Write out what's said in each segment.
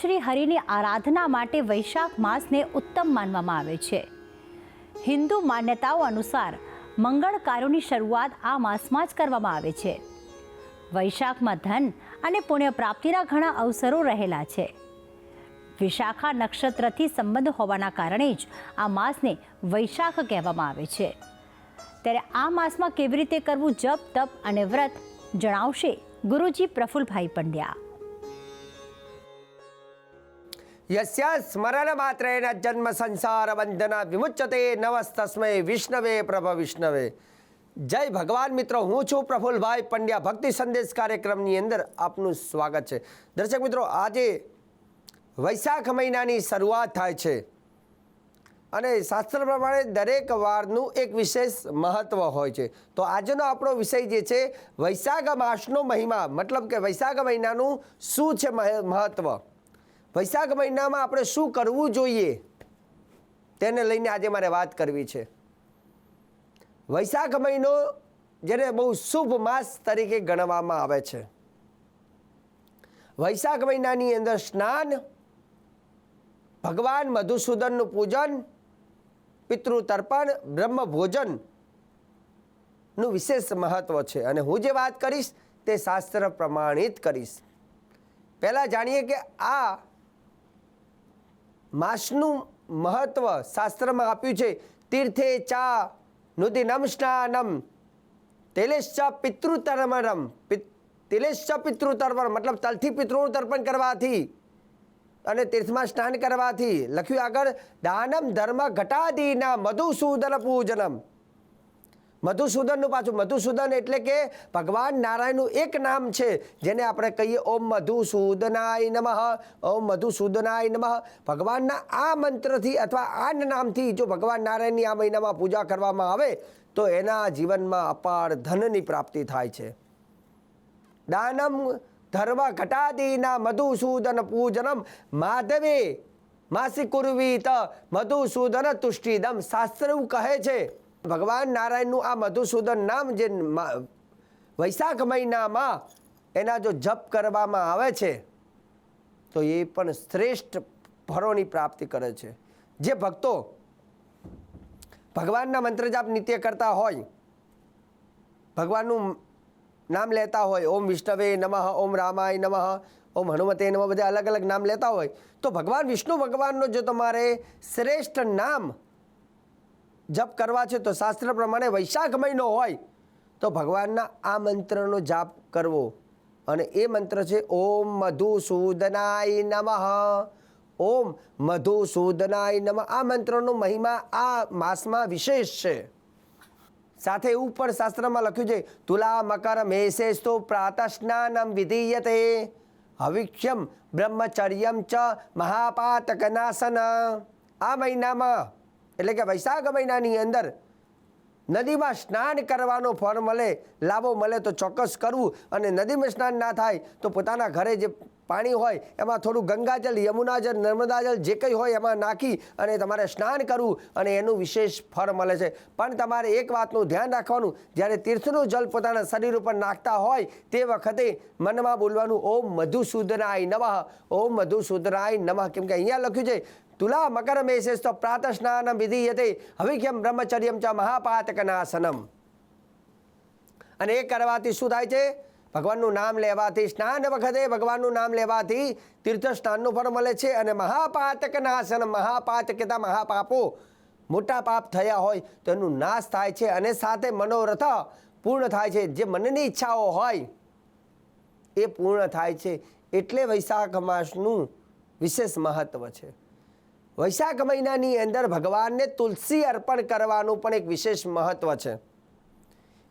શ્રી હરિની આરાધના માટે વૈશાખ માસને ઉત્તમ માનવામાં આવે છે. હિન્દુ માન્યતાઓ અનુસાર મંગળ કાર્યોની શરૂઆત આ માસમાં જ કરવામાં આવે છે. વૈશાખમાં ધન અને પુણ્ય પ્રાપ્તિના ઘણા અવસરો રહેલા છે. વિશાખા નક્ષત્રથી સંબંધ હોવાના કારણે જ આ માસને વૈશાખ કહેવામાં આવે છે. ત્યારે આ માસમાં કેવી રીતે કરવું, જપ, તપ અને વ્રત જણાવશે ગુરુજી પ્રફુલભાઈ પંડ્યા. યસ્યા સ્મરણ માત્રેણ જન્મ સંસાર બંધન વિમુચ્યતે નમસ્તસ્મય વિષ્ણવે પ્રભ વિષ્ણવે જય ભગવાન મિત્રો હું છું પ્રફુલભાઈ પંડ્યા ભક્તિ સંદેશ કાર્યક્રમની અંદર આપનું સ્વાગત છે દર્શક મિત્રો આજે વૈશાખ મહિનાની શરૂઆત થાય છે અને શાસ્ત્ર પ્રમાણે દરેક વારનું એક વિશેષ મહત્વ હોય છે તો આજનો આપણો વિષય જે છે વૈશાખ માસનો મહિમા મતલબ કે વૈશાખ મહિનાનું શું છે મહ- મહત્વ વૈશાખ મહિનામાં આપણે શું કરવું જોઈએ? તેને લઈને આજે મારે વાત કરવી છે. વૈશાખ મહિનો જેને બહુ શુભ માસ તરીકે ગણવામાં આવે છે. વૈશાખ મહિનાની અંદર સ્નાન, ભગવાન મધુસૂદનનું પૂજન પિતૃ તર્પણ બ્રહ્મ ભોજનનું વિશેષ મહત્વ છે. અને હું જે વાત કરીશ તે શાસ્ત્ર પ્રમાણિત કરીશ. પહેલાં જાણીએ કે આ માસનું મહત્વ શાસ્ત્રમાં આપ્યું છે. તીર્થે ચા નુદિનમ સ્નાનમ. તેલેશ્ચ પિતૃતર્પણમ. તેલેશ્ચ પિતૃતર્પણ મતલબ તલથી પિતૃનું તર્પણ કરવાથી અને તીર્થમાં સ્નાન કરવાથી. લખ્યું આગળ, દાનમ ધર્મ ઘટાદીના મધુસૂદન પૂજનમ. મધુસૂદનનું પાછું. મધુસૂદન એટલે કે ભગવાન નારાયણનું એક નામ છે, જેને આપણે કહીએ ઓમ મધુસૂદનાય નમઃ. ઓમ મધુસૂદનાય નમઃ. ભગવાનના આ મંત્રથી અથવા આ નામથી જો ભગવાન નારાયણની આ મહિનામાં પૂજા કરવામાં આવે, તો એના જીવનમાં અપાર ધનની પ્રાપ્તિ થાય છે. દાનમ ધર્મ ઘટાદીના મધુસૂદન પૂજનમ માધવે માસી કુર્વીત મધુસૂદન તુષ્ટિદમ. શાસ્ત્ર કહે છે ભગવાન નારાયણનું આ મધુસૂદન નામ જે વૈશાખ મહિનામાં એના જો જપ કરવામાં આવે છે, તો એ પણ શ્રેષ્ઠ ફળોની પ્રાપ્તિ કરે છે. જે ભક્તો ભગવાનના મંત્ર જાપ નિત્ય કરતા હોય, ભગવાનનું નામ લેતા હોય, ઓમ વિષ્ણવે નમઃ, ઓમ રામાય નમઃ, ઓમ હનુમતે નમઃ, બધા અલગ અલગ નામ લેતા હોય, તો ભગવાન વિષ્ણુ ભગવાનનો જો તમારે શ્રેષ્ઠ નામ જપ કરવા છે તો શાસ્ત્ર પ્રમાણે વૈશાખ મહિનો હોય, તો ભગવાનના આ મંત્રનો જાપ કરવો. અને એ મંત્ર છે, ઓમ મધુસૂદનાય નમઃ. ઓમ મધુસૂદનાય નમઃ. આ મંત્રનો મહિમા આ માસમાં વિશેષ છે. સાથે એવું પણ શાસ્ત્રમાં લખ્યું છે, તુલા મકર મેષેસ્તો પ્રાત સ્નાનમ વિધીયતે હવિષ્યમ બ્રહ્મચર્યમ ચ મહાપાતકનાસન આ મહિનામાં એટલે કે વૈશાખ મહિનાની અંદર નદીમાં સ્નાન કરવાનો ફળ મળે, લાભો મળે તો ચોક્કસ કરવું. અને નદીમાં સ્નાન ના થાય તો પોતાના ઘરે જે પાણી હોય, એમાં થોડું ગંગાજળ યમુનાજળ નર્મદાજળ જે કંઈ હોય એમાં નાખી અને તમારે સ્નાન કરવું અને એનું વિશેષ ફળ મળે છે. પણ તમારે એક વાતનું ધ્યાન રાખવાનું, જ્યારે તીર્થનું જલ પોતાના શરીર ઉપર નાખતા હોય તે વખતે મનમાં બોલવાનું, ઓમ મધુસૂદનાય નમઃ, ઓમ મધુસૂદનાય નમઃ. કેમ કે અહીંયા લખ્યું છે તુલા મકર મેષેસ તો પ્રાતઃ સ્નાન વિધીયતે હવિક્યમ બ્રહ્મચર્યમ ચ મહાપાતકનાસનમ અને એ કરવાથી શું થાય છે? ભગવાનનું નામ લેવાથી સ્નાન વખતે ભગવાનનું નામ લેવાથી તીર્થ સ્નાનનું ફળ મળે છે અને મહાપાતક નાશન મહાપાતકતા, મહાપાપો મોટા પાપ થયા હોય તો એનું નાશ થાય છે અને સાથે મનોરથ પૂર્ણ થાય છે. જે મનની ઈચ્છાઓ હોય એ પૂર્ણ થાય છે. એટલે વૈશાખ માસનું વિશેષ મહત્ત્વ છે. વૈશાખ મહિનાની અંદર ભગવાનને તુલસી અર્પણ કરવાનું પણ એક વિશેષ મહત્વ છે.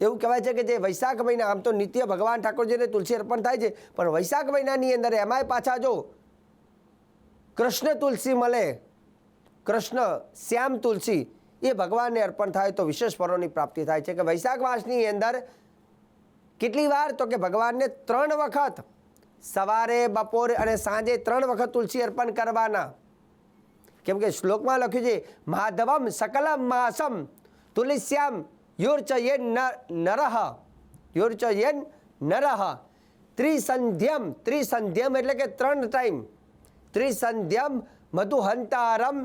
એવું કહેવાય છે કે જે વૈશાખ મહિના આમ તો નિત્ય ભગવાન ઠાકોરજીને તુલસી અર્પણ થાય છે, પણ વૈશાખ મહિનાની અંદર એમાંય પાછા જો કૃષ્ણ તુલસી મળે, કૃષ્ણ શ્યામ તુલસી, એ ભગવાનને અર્પણ થાય તો વિશેષ ફળોની પ્રાપ્તિ થાય છે. કે વૈશાખ માસની અંદર કેટલી વાર? તો કે ભગવાનને ત્રણ વખત સવારે, બપોરે અને સાંજે ત્રણ વખત તુલસી અર્પણ કરવાના. કેમ કે શ્લોકમાં લખ્યું છે, માધવમ સકલમ માસમ તુલસ્યામ યોર્ચયેન નરહ. યોર્ચયેન નરહ. ત્રિસંધ્યમ ત્રિસંધ્યમ એટલે કે ત્રણ ટાઈમ. ત્રિસંધ્યમ મધુહંતારમ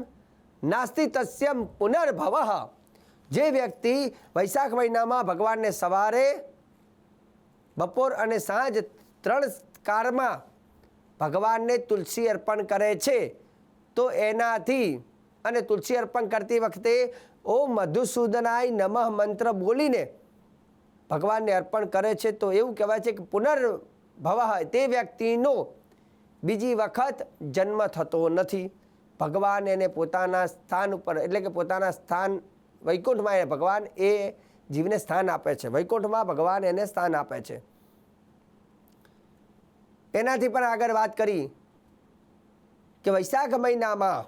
નાસ્તિ તસ્યમ પુનર્ભવ. જે વ્યક્તિ વૈશાખ મહિનામાં ભગવાનને સવારે બપોર અને સાંજ ત્રણ કાળમાં ભગવાનને તુલસી અર્પણ કરે છે તો એનાથી અને તુલસી અર્પણ કરતી વખતે ઓમ મધુસૂદનાય નમઃ મંત્ર બોલીને ભગવાનને અર્પણ કરે છે. તો એવું કહેવાય છે કે પુનર્ભવ તે વ્યક્તિનો બીજી વખત જન્મ થતો નથી. ભગવાન એને પોતાના સ્થાન ઉપર, એટલે કે પોતાના સ્થાન વૈકુંઠમાં એ ભગવાન એ જીવને સ્થાન આપે છે. વૈકુંઠમાં ભગવાન એને સ્થાન આપે છે. એનાથી પણ આગળ વાત કરી. કે વૈશાખ મહિનામાં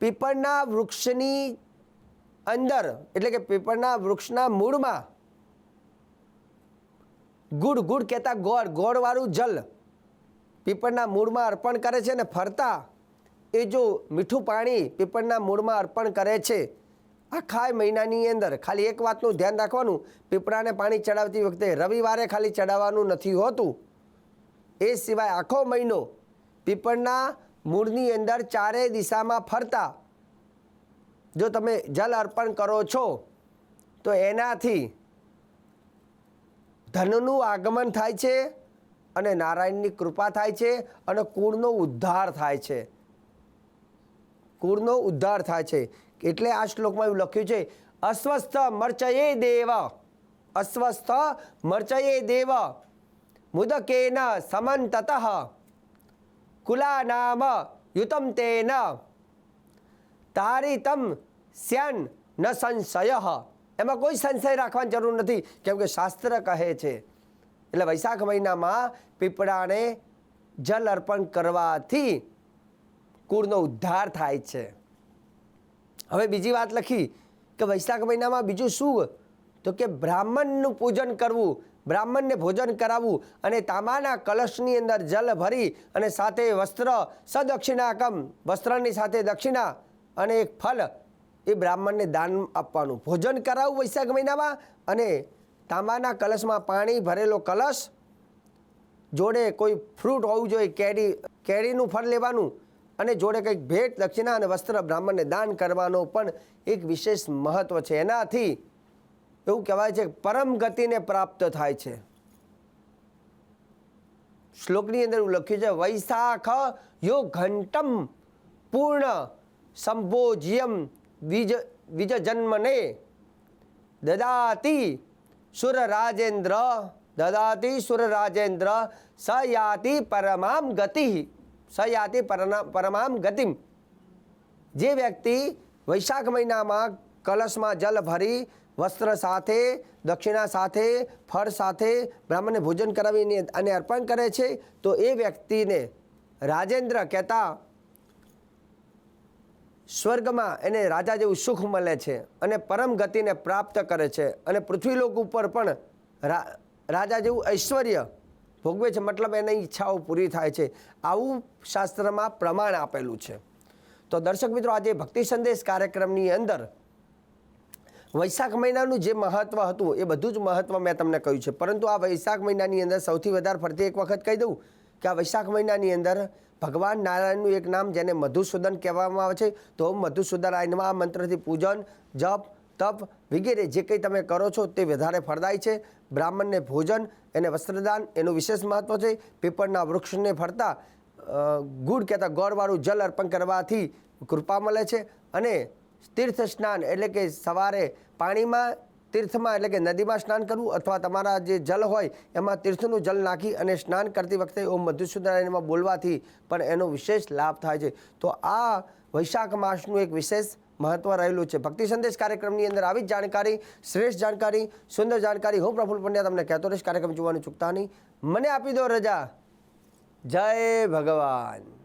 પીપળના વૃક્ષની અંદર, એટલે કે પીપળના વૃક્ષના મૂળમાં ગુડ ગુડ કહેતા ગોળ, ગોળવાળું જલ પીપળના મૂળમાં અર્પણ કરે છે ને ફરતા એ જો મીઠું પાણી પીપળના મૂળમાં અર્પણ કરે છે આખા મહિનાની અંદર. ખાલી એક વાતનું ધ્યાન રાખવાનું, પીપળાને પાણી ચડાવતી વખતે રવિવારે ખાલી ચડાવવાનું નથી હોતું. એ સિવાય આખો મહિનો પીપળના મૂળની અંદર ચારેય દિશામાં ફરતા. જો તમે જલ અર્પણ કરો છો, તો એનાથી ધનનું આગમન થાય છે અને નારાયણની કૃપા થાય છે અને કુળનો ઉદ્ધાર થાય છે. કુળનો ઉદ્ધાર થાય છે. એટલે આ શ્લોકમાં એવું લખ્યું છે, અસ્વસ્થ મર્ચયે દેવ, અસ્વસ્થ મર્ચયે દેવ, મુદકેન સમંતત કુલાનામ યુતમ તેન તારિતમ સ્યાન ન એમાં કોઈ સંશય રાખવાની જરૂર નથી, કેમ કે શાસ્ત્ર કહે છે, એટલે વૈશાખ મહિનામાં પીપળાને જલ અર્પણ કરવાથી કુળનો ઉદ્ધાર થાય છે. હવે બીજી વાત લખી કે વૈશાખ મહિનામાં બીજું શું? તો કે બ્રાહ્મણનું પૂજન કરવું. બ્રાહ્મણને ભોજન કરાવવું અને તાંબાના કલશની અંદર જલ ભરી અને સાથે વસ્ત્ર સદક્ષિણાકમ, વસ્ત્રની સાથે દક્ષિણા અને એક ફલ એ બ્રાહ્મણને દાન આપવાનું. ભોજન કરાવવું વૈશાખ મહિનામાં અને તાંબાના કલશમાં પાણી ભરેલો કલશ, જોડે કોઈ ફ્રૂટ હોવું જોઈએ, કેરી, કેરીનું ફળ લેવાનું અને જોડે કંઈક ભેટ, દક્ષિણા અને વસ્ત્ર બ્રાહ્મણને દાન કરવાનો પણ એક વિશેષ મહત્ત્વ છે. એનાથી એવું કહેવાય છે પરમ ગતિને પ્રાપ્ત થાય છે. શ્લોકની અંદર એવું લખ્યું છે, વૈશાખ યો ઘંટમ પૂર્ણ સંભોજ્યમ વિજ વિજ જન્મને દદાતી સુર રાજેન્દ્ર દદાતી સુર રાજેન્દ્ર સયાતિ પરમામ ગતિ, સયાતિ પરમામ ગતિમ. જે વ્યક્તિ વૈશાખ મહિનામાં કલશમાં જલ ભરી વસ્ત્ર સાથે, દક્ષિણા સાથે, ફળ સાથે બ્રાહ્મણને ભોજન કરાવીને અને અર્પણ કરે છે, તો એ વ્યક્તિને રાજેન્દ્ર કહેતા સ્વર્ગમાં એને રાજા જેવું સુખ મળે છે અને પરમ ગતિને પ્રાપ્ત કરે છે અને પૃથ્વીલોક ઉપર પણ રાજા જેવું ઐશ્વર્ય ભોગવે છે, મતલબ એની ઈચ્છાઓ પૂરી થાય છે. આવું શાસ્ત્રમાં પ્રમાણ આપેલું છે. તો દર્શક મિત્રો, આજે ભક્તિ સંદેશ કાર્યક્રમની અંદર વૈશાખ મહિનાનું જે મહત્વ હતું, એ બધું જ મહત્વ મેં તમને કહ્યું છે. પરંતુ આ વૈશાખ મહિનાની અંદર સૌથી વધારે ફરતી એક વખત કહી દઉં કે આ વૈશાખ મહિનાની અંદર ભગવાન નારાયણનું એક નામ જેને મધુસૂદન કહેવામાં આવે છે, તો મધુસૂદન આ મંત્રથી પૂજન, જપ, તપ વગેરે જે કંઈ તમે કરો છો તે વધારે ફળદાય છે. બ્રાહ્મણને ભોજન એને વસ્ત્રદાન એનું વિશેષ મહત્વ છે. પીપળના વૃક્ષને ફરતા ગુડ કહેતા ગોળવાળું જલ અર્પણ કરવાથી કૃપા મળે છે અને તીર્થ સ્નાન એટલે કે સવારે પાણીમાં તીર્થમાં એટલે કે નદીમાં સ્નાન કરવું અથવા તમારા જે જલ હોય એમાં તીર્થનું જલ નાખી અને સ્નાન કરતી વખતે ઓમ મધુસૂદનારાયણમાં બોલવાથી પણ એનો વિશેષ લાભ થાય છે. તો આ વૈશાખ માસનું એક વિશેષ મહત્વ રહેલું છે. ભક્તિ સંદેશ કાર્યક્રમની અંદર આવી જ જાણકારી, શ્રેષ્ઠ જાણકારી, સુંદર જાણકારી હું પ્રફુલ પંડ્યા તમને કહેતો રહીશ. કાર્યક્રમ જોવાનું ચૂકતા નહીં. મને આપી દો રજા. જય ભગવાન.